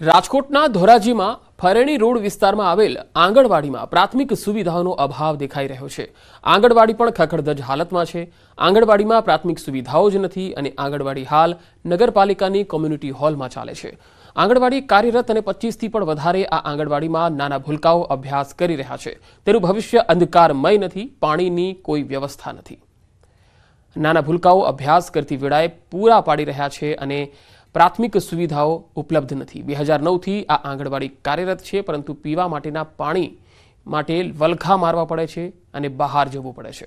રાજકોટના ધોરાજીમાં ફરેણી રોડ વિસ્તારમાં આવેલ આંગણવાડીમાં પ્રાથમિક સુવિધાઓનો અભાવ દેખાઈ રહ્યો છે. આંગણવાડી પણ ખખડધજ હાલતમાં છે. આંગણવાડીમાં પ્રાથમિક સુવિધાઓ જ નથી અને આંગણવાડી હાલ નગરપાલિકાની કોમ્યુનિટી હોલમાં ચાલે છે. આંગણવાડી કાર્યરત અને પચીસથી પણ વધારે આ આંગણવાડીમાં નાના ભૂલકાઓ અભ્યાસ કરી રહ્યા છે. તેનું ભવિષ્ય અંધકારમય નથી, પાણીની કોઈ વ્યવસ્થા નથી. નાના ભૂલકાઓ અભ્યાસ કરતી વેળાએ પૂરા પાડી રહ્યા છે અને પ્રાથમિક સુવિધાઓ ઉપલબ્ધ નથી. બે હજાર નવથી આ આંગણવાડી કાર્યરત છે પરંતુ પીવા માટેના પાણી માટે વલખા મારવા પડે છે અને બહાર જવું પડે છે.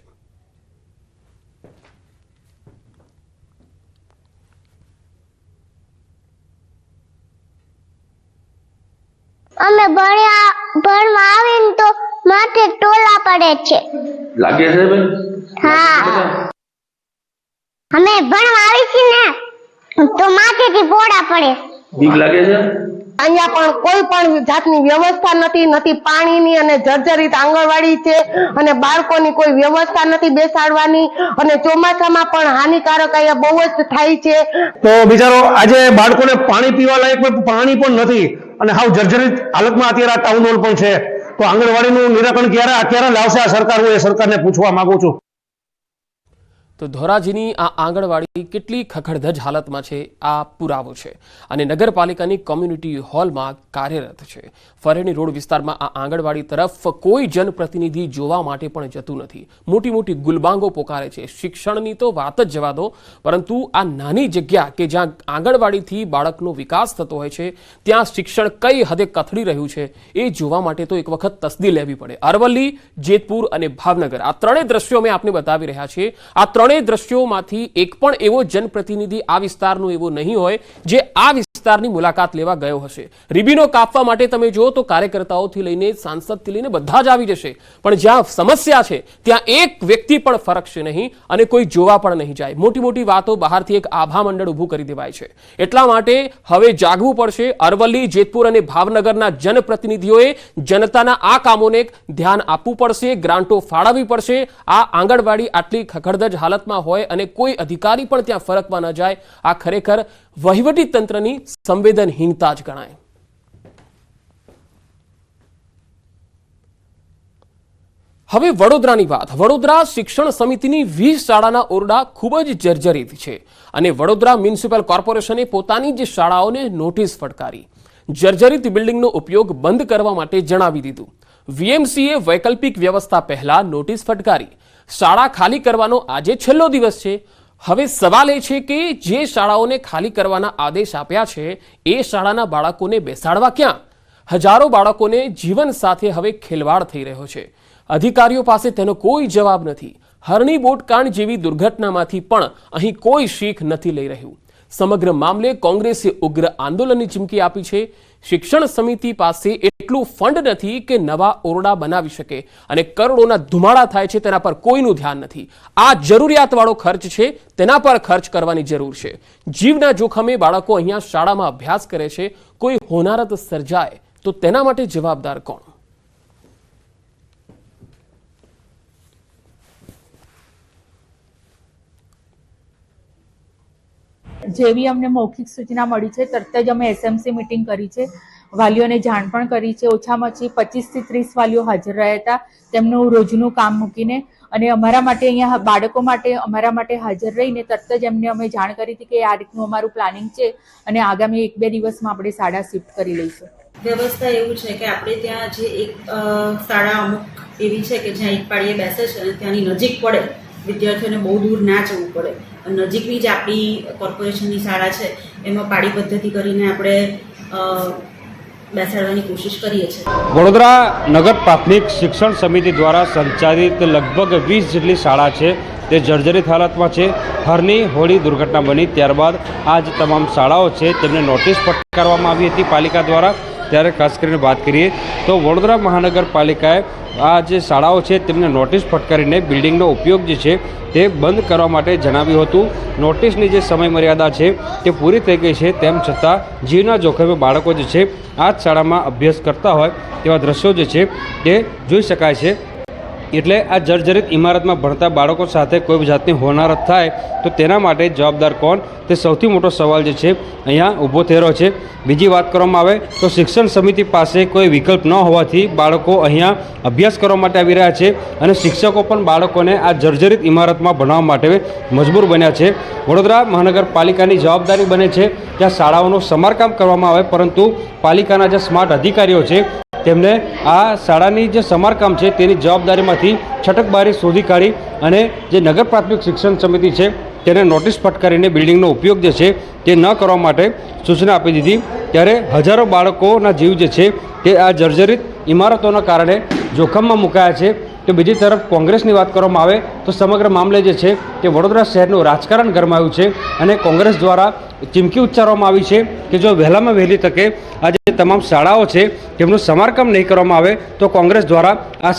અમે ભણ્યા ભણવા આવીને તો માથે ટોલા પડે છે. લાગે છે બેન? હા. અમે ભણવા આવી છીએ ને. તો માથેથી પોડા પડે. બીક લાગે છે? અહીંયા પણ કોઈ પણ જાતની વ્યવસ્થા નથી નથી પાણીની અને જર્જરિત આંગણવાડી છે અને બાળકોની કોઈ વ્યવસ્થા નથી બેસાડવાની અને ચોમાસામાં પણ હાનિકારક અહીંયા બહુ જ થાય છે. તો બિચારો આજે બાળકોને પાણી પીવા લાયક કોઈ પાણી પણ નથી અને હાવ જર્જરિત હાલતમાં અત્યારે આ ટાઉન હોલ પણ છે. તો આંગણવાડીનું નિરાકરણ ક્યારે ક્યારે લાવશે આ સરકાર? હું એ સરકારને પૂછવા માંગુ છું. તો ધોરાજીની આ આંગણવાડી કેટલી ખખડધજ હાલતમાં છે, આ પુરાવો છે. અને નગરપાલિકાની કોમ્યુનિટી હોલમાં કાર્યરત છે. ફરેણી રોડ વિસ્તારમાં આ આંગણવાડી તરફ કોઈ જનપ્રતિનિધિ જોવા માટે પણ જતું નથી. મોટી મોટી ગુલબાંગો પોકારે છે. શિક્ષણની તો વાત જ જવા દો, પરંતુ આ નાની જગ્યા કે જ્યાં આંગણવાડીથી બાળકનો વિકાસ થતો હોય છે, ત્યાં શિક્ષણ કઈ હદે કથળી રહ્યું છે, એ જોવા માટે તો એક વખત તસદી લેવી પડે. અરવલ્લી, જેતપુર અને ભાવનગર આ ત્રણેય દ્રશ્યો અમે આપને બતાવી રહ્યા છીએ. આ ત્રણેય દ્રશ્યોમાંથી એક પણ એવો જનપ્રતિનિધિ આ વિસ્તારનો એવો નહીં હોય, જે આ વિસ્તારની મુલાકાત લેવા ગયો હશે. રિબીનો કાપવા માટે તમે જુઓ તો કાર્યકર્તાઓથી લઈને સાંસદથી લઈને બધા જ આવી જશે. પણ જ્યાં સમસ્યા છે, ત્યાં એક વ્યક્તિ પણ ફરકશે નહીં અને કોઈ જોવા પણ નહીં જાય. મોટી મોટી વાતો બહારથી એક આભા મંડળ ઊભું કરી દેવાય છે. એટલા માટે હવે જાગવું પડશે. અરવલ્લી, જેતપુર અને ભાવનગરના જનપ્રતિનિધિઓએ જનતાના આ કામોને ધ્યાન આપવું પડશે. ગ્રાન્ટો ફાળવવી પડશે. આ આંગણવાડી આટલી ખખડધજ હાલતમાં હોય અને કોઈ અધિકારી પણ ત્યાં ફરકવા ન જાય, આ ખરેખર વહીવટી સંવેદનહીનતા જ ગણાય. હવે વડોદરાની વાત. વડોદરા શિક્ષણ સમિતિની વીસ શાળાના ઓરડા ખૂબ જ જર્જરિત છે અને વડોદરા મ્યુનિસિપલ કોર્પોરેશને પોતાની જ શાળાઓને નોટિસ ફટકારી. જર્જરિત બિલ્ડિંગનો ઉપયોગ બંધ કરવા માટે જણાવી દીધું. વીએમસીએ વૈકલ્પિક વ્યવસ્થા પહેલા નોટિસ ફટકારી. શાળા ખાલી કરવાનો આજે છેલ્લો દિવસ છે. હવે સવાલ એ છે કે જે શાળાઓને ખાલી કરવાના આદેશ આપ્યા છે, એ શાળાના બાળકોને બેસાડવા ક્યાં? હજારો બાળકોને જીવન સાથે હવે ખેલવાડ થઈ રહ્યો છે. અધિકારીઓ પાસે તેનો કોઈ જવાબ નથી. હરણી બોટકાંડ જેવી દુર્ઘટનામાંથી પણ અહીં કોઈ શીખ નથી લઈ રહ્યું. સમગ્ર મામલે કોંગ્રેસે ઉગ્ર આંદોલનની ચીમકી આપી છે. શિક્ષણ સમિતિ પાસે એટલું ફંડ નથી કે નવા ઓરડા બનાવી શકે અને કરોડોના ધુમાડા થાય છે તેના પર કોઈનું ધ્યાન નથી. આ જરૂરિયાતવાળો ખર્ચ છે, તેના પર ખર્ચ કરવાની જરૂર છે. જીવના જોખમે બાળકો અહીંયા શાળામાં અભ્યાસ કરે છે, કોઈ હોનારત સર્જાય તો તેના માટે જવાબદાર કોણ? જેવી અમને મૌખિક સૂચના મળી છે, તરત જ અમે એસએમસી મિટિંગ કરી છે. વાલીઓને જાણ પણ કરી છે. ઓછામાં ઓછી પચીસથી ત્રીસ વાલીઓ હાજર રહ્યા હતા. તેમનું રોજનું કામ મૂકીને અને અમારા માટે અહીંયા બાળકો માટે, અમારા માટે હાજર રહીને તરત જ એમને અમે જાણ કરી હતી કે આ રીતનું અમારું પ્લાનિંગ છે અને આગામી એક બે દિવસમાં આપણે શાળા શિફ્ટ કરી લઈશું. વ્યવસ્થા એવું છે કે આપણે ત્યાં જે એક શાળા અમુક એવી છે કે જ્યાં એક પાડીએ બેસે છે અને ત્યાંની નજીક પડે વિદ્યાર્થીઓને બહુ દૂર ના જવું પડે. નજીકની જ આપણી કોર્પોરેશનની શાળા છે, એમાં પાડી પદ્ધતિ કરીને આપણે બેસાડવાની કોશિશ કરીએ છીએ. વડોદરા નગર પ્રાથમિક શિક્ષણ સમિતિ દ્વારા સંચાલિત લગભગ વીસ જેટલી શાળા છે, તે જર્જરિત હાલતમાં છે. હરની હોળી દુર્ઘટના બની ત્યારબાદ આ જ તમામ શાળાઓ છે, તેમને નોટિસ ફટકારવામાં આવી હતી પાલિકા દ્વારા. ત્યારે ખાસ કરીને વાત કરીએ તો વડોદરા મહાનગરપાલિકાએ આ જે શાળાઓ છે તેમને નોટિસ ફટકારીને બિલ્ડિંગનો ઉપયોગ જે છે તે બંધ કરવા માટે જણાવ્યું હતું. નોટિસની જે સમયમર્યાદા છે તે પૂરી થઈ ગઈ છે, તેમ છતાં જીવના જોખમે બાળકો જે છે આ જ શાળામાં અભ્યાસ કરતા હોય તેવા દ્રશ્યો જે છે તે જોઈ શકાય છે. એટલે આ જર્જરિત ઇમારતમાં ભણતા બાળકો સાથે કોઈ જાતની હોનારત થાય તો તેના માટે જવાબદાર કોણ? તે સૌથી મોટો સવાલ જે છે, અહીંયા ઊભો થઈ રહ્યો છે. બીજી વાત કરવામાં આવે તો શિક્ષણ સમિતિ પાસે કોઈ વિકલ્પ ન હોવાથી બાળકો અહીંયા અભ્યાસ કરવા માટે આવી રહ્યા છે અને શિક્ષકો પણ બાળકોને આ જર્જરિત ઇમારતમાં ભણવા માટે મજબૂર બન્યા છે. વડોદરા મહાનગરપાલિકાની જવાબદારી બને છે ત્યાં શાળાઓનું સમારકામ કરવામાં આવે, પરંતુ પાલિકાના જે સ્માર્ટ અધિકારીઓ છે તેમને આ શાળાની જે સમારકામ છે તેની જવાબદારીમાંથી છટકબારી શોધી કાઢી અને જે નગર પ્રાથમિક શિક્ષણ સમિતિ છે તેને નોટિસ ફટકારીને બિલ્ડિંગનો ઉપયોગ જે છે તે ન કરવા માટે સૂચના આપી દીધી. ત્યારે હજારો બાળકોના જીવ જે છે તે આ જર્જરિત ઇમારતોના કારણે જોખમમાં મુકાયા છે. તો બીજી તરફ કોંગ્રેસની વાત કરવામાં આવે તો સમગ્ર મામલે જે છે તે વડોદરા શહેરનું રાજકારણ ગરમાયું છે અને કોંગ્રેસ દ્વારા ચીમકી ઉચ્ચારવામાં આવી છે કે જો વહેલામાં વહેલી તકે આજે તમામ શાળાઓ છે તેમનું સમારકામ નહીં કરવામાં આવે તો કોંગ્રેસ દ્વારા આ